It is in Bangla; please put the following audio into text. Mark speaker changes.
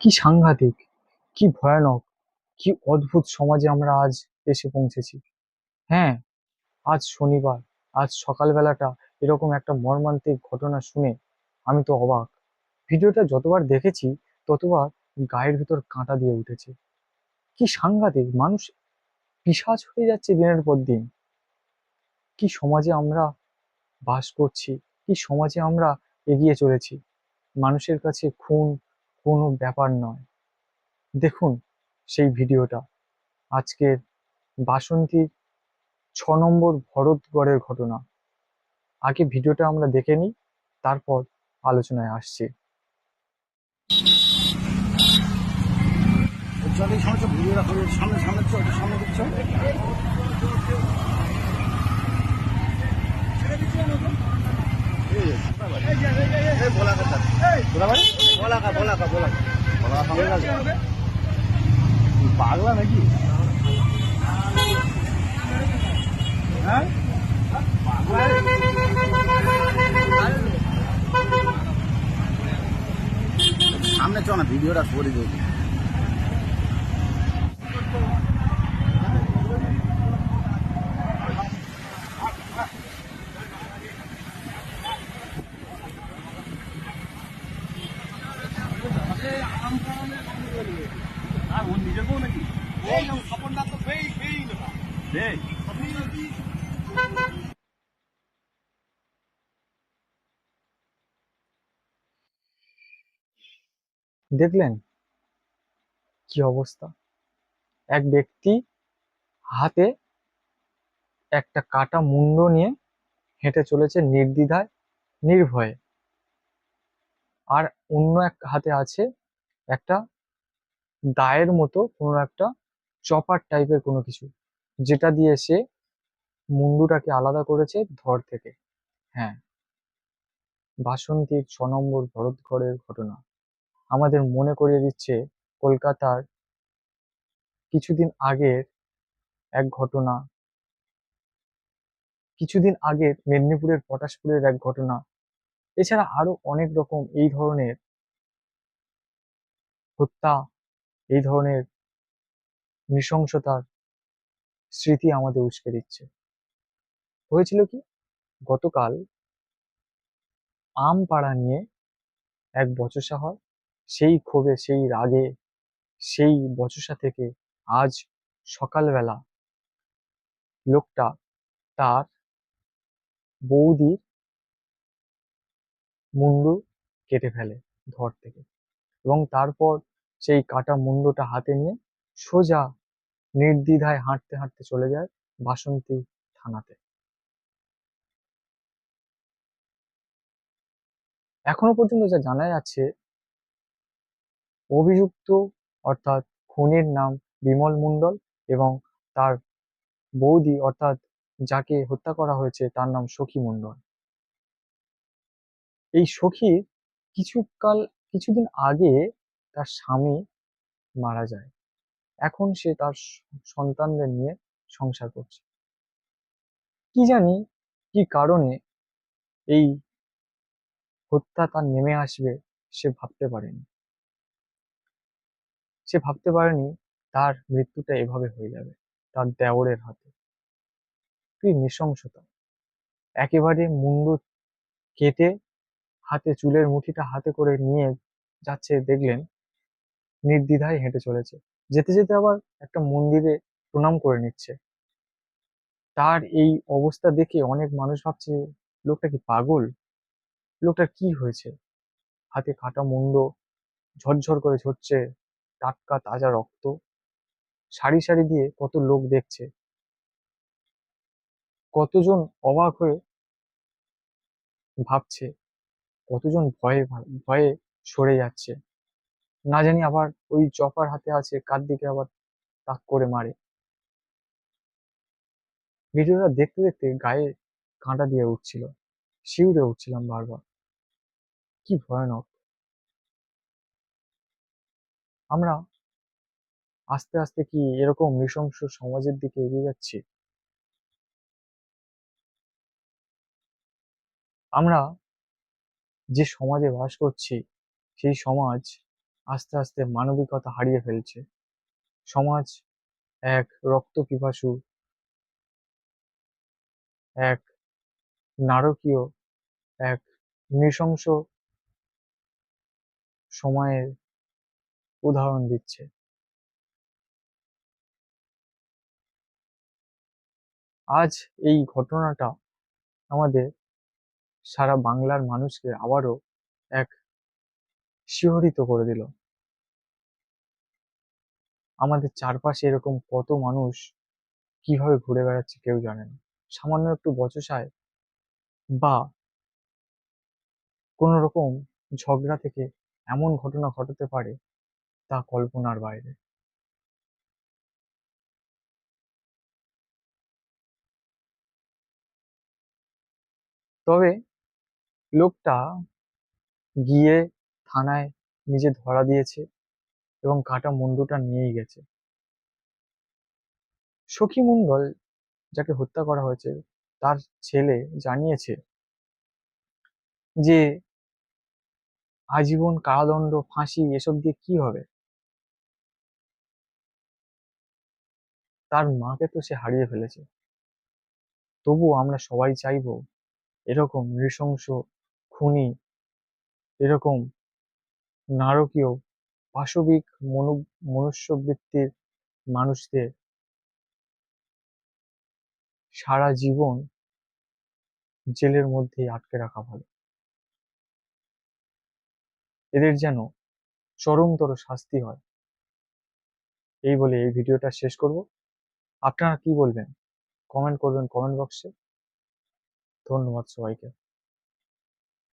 Speaker 1: কি সাংঘাতিক, কি ভয়ানক, কি অদ্ভুত সমাজে আমরা আজ এসে পৌঁছেছি। হ্যাঁ আজ শনিবার, আজ সকালবেলাটা এরকম একটা মর্মান্তিক ঘটনা শুনে আমি তো অবাক। ভিডিওটা যতবার দেখেছি, ততবার গায়ের ভিতর কাঁটা দিয়ে উঠেছে। কি সাংঘাতিক, মানুষ পিশাচ হয়ে যাচ্ছে দিনের পর দিন। কি সমাজে আমরা বাস করছি, কি সমাজে আমরা এগিয়ে চলেছি। মানুষের কাছে খুন কোনো ব্যাপার নয় দেখুন সেই ভিডিওটা আজকের বাসন্তীর ছ নম্বর ভরতগড়ের ঘটনা আগে ভিডিওটা আমরা দেখে নিই তারপর আলোচনায় আসছি
Speaker 2: সামনে সামনে সামনে চল চল পাগলা নাকি? হ্যাঁ? সামনে চল না ভিডিওটা করে দেবো। আর ওর নিজের বউ নাকি স্বপনদা তো সেই সেই দেখ
Speaker 1: দেখলেন কি অবস্থা? এক ব্যক্তি হাতে একটা কাটা মুন্ড নিয়ে হেঁটে চলেছে নির্দ্বিধায় নির্ভয়ে। আর অন্য এক হাতে আছে একটা দায়ের মতো কোনো একটা চপার টাইপের কোনো কিছু, যেটা দিয়ে সে মুন্ডুটাকে আলাদা করেছে ধর থেকে। হ্যাঁ। বাসন্তীর ছ নম্বর ভরতগড়ের ঘটনা। আমাদের মনে করিয়ে দিচ্ছে কলকাতার কিছুদিন আগের এক ঘটনা। কিছুদিন আগের মেদিনীপুরের পটাশপুরের এক ঘটনা। এছাড়া আরও অনেক রকম এই ধরনের হত্যা এই ধরনের নৃশংসতার স্মৃতি আমাদের উস্কে দিচ্ছে। হয়েছিল কি? গতকাল আম পাড়া নিয়ে এক বচসা হয়। সেই ক্ষোভে, সেই রাগে, সেই বচসা থেকে আজ সকালবেলা লোকটা তার বৌদির মুন্ডু কেটে ফেলে ধর থেকে এবং তারপর সেই কাটা মুন্ডটা হাতে নিয়ে সোজা নির্দ্বিধায় হাঁটতে হাঁটতে চলে যায় বাসন্তী থানাতে। এখনও পর্যন্ত যা জানা যাচ্ছে, অভিযুক্ত অর্থাৎ খুনের নাম বিমল মণ্ডল এবং তার বৌদি অর্থাৎ যাকে হত্যা করা হয়েছে তার নাম সখী মণ্ডল। এই সখী কিছুকাল, কিছুদিন আগে তার স্বামী মারা যায়। এখন সে তার সন্তানদের নিয়ে সংসার করছে। কি জানি কি কারণে এই হত্যা তার নেমে আসবে সে ভাবতে পারেনি। সে ভাবতে পারেনি তার মৃত্যুটা এভাবে হয়ে যাবে, তার দেওরের হাতে। কি নৃশংসতা। একেবারে মুন্ডু কেটে হাতে চুলের মুঠিটা হাতে করে নিয়ে যাচ্ছে, দেখলেন নির্দ্বিধায় হেঁটে চলেছে। যেতে যেতে আবার একটা মন্দিরে প্রণাম করে নিচ্ছে। তার এই অবস্থা দেখে অনেক মানুষ ভাবছে, লোকটা কি পাগল? লোকটার কি হয়েছে? হাতে কাটা মুন্ড, ঝরঝর করে ঝরছে, টাটকা তাজা রক্ত। সারি সারি দিয়ে কত লোক দেখছে। কতজন অবাক হয়ে ভাবছে, কতজন ভয়ে ভয়ে সরে যাচ্ছে। না জানি আবার ওই চপার হাতে আছে, কার দিকে আবার তাক করে মারে। ভিডিওটা দেখতে দেখতে গায়ে কাঁটা দিয়ে উঠছিল। শিউরে উঠছিলাম বারবার। কি ভয়ানক। আমরা আস্তে আস্তে কি এরকম নৃশংস সমাজের দিকে এগিয়ে যাচ্ছি? আমরা যে সমাজে বাস করছি, সেই সমাজ আস্তে আস্তে মানবিকতা হারিয়ে ফেলছে। সমাজ এক রক্ত পিপাসু, এক নারকীয়, এক নৃশংস সময়ের উদাহরণ দিচ্ছে। আজ এই ঘটনাটা আমাদের সারা বাংলার মানুষকে আবারও এক শিহরিত করে দিল। আমাদের চারপাশে এরকম কত মানুষ কীভাবে ঘুরে বেড়াচ্ছে কেউ জানে না। সামান্য একটু বচসায় বা কোনো রকম ঝগড়া থেকে এমন ঘটনা ঘটাতে পারে তা কল্পনার বাইরে। তবে লোকটা গিয়ে থানায় নিজে ধরা দিয়েছে। এবং কাটা মুন্ডুটা নিয়েই গেছে। সখী মণ্ডল যাকে হত্যা করা হয়েছে, তার ছেলে জানিয়েছে যে, আজীবন কারাদণ্ড, ফাঁসি, এসব দিয়ে কি হবে? তার মাকে তো সে হারিয়ে ফেলেছে। তবুও আমরা সবাই চাইব এরকম নৃশংস, খুনি, এরকম নারকীয় পাশবিক মনু, মনুষ্যবৃত্তির মানুষদের সারা জীবন জেলের মধ্যেই আটকে রাখা ভালো। এদের যেন চরমতর শাস্তি হয়। এই বলে এই ভিডিওটা শেষ করব। আপনারা কি বলবেন? কমেন্ট করবেন কমেন্ট বক্সে। ধন্যবাদ সবাইকে।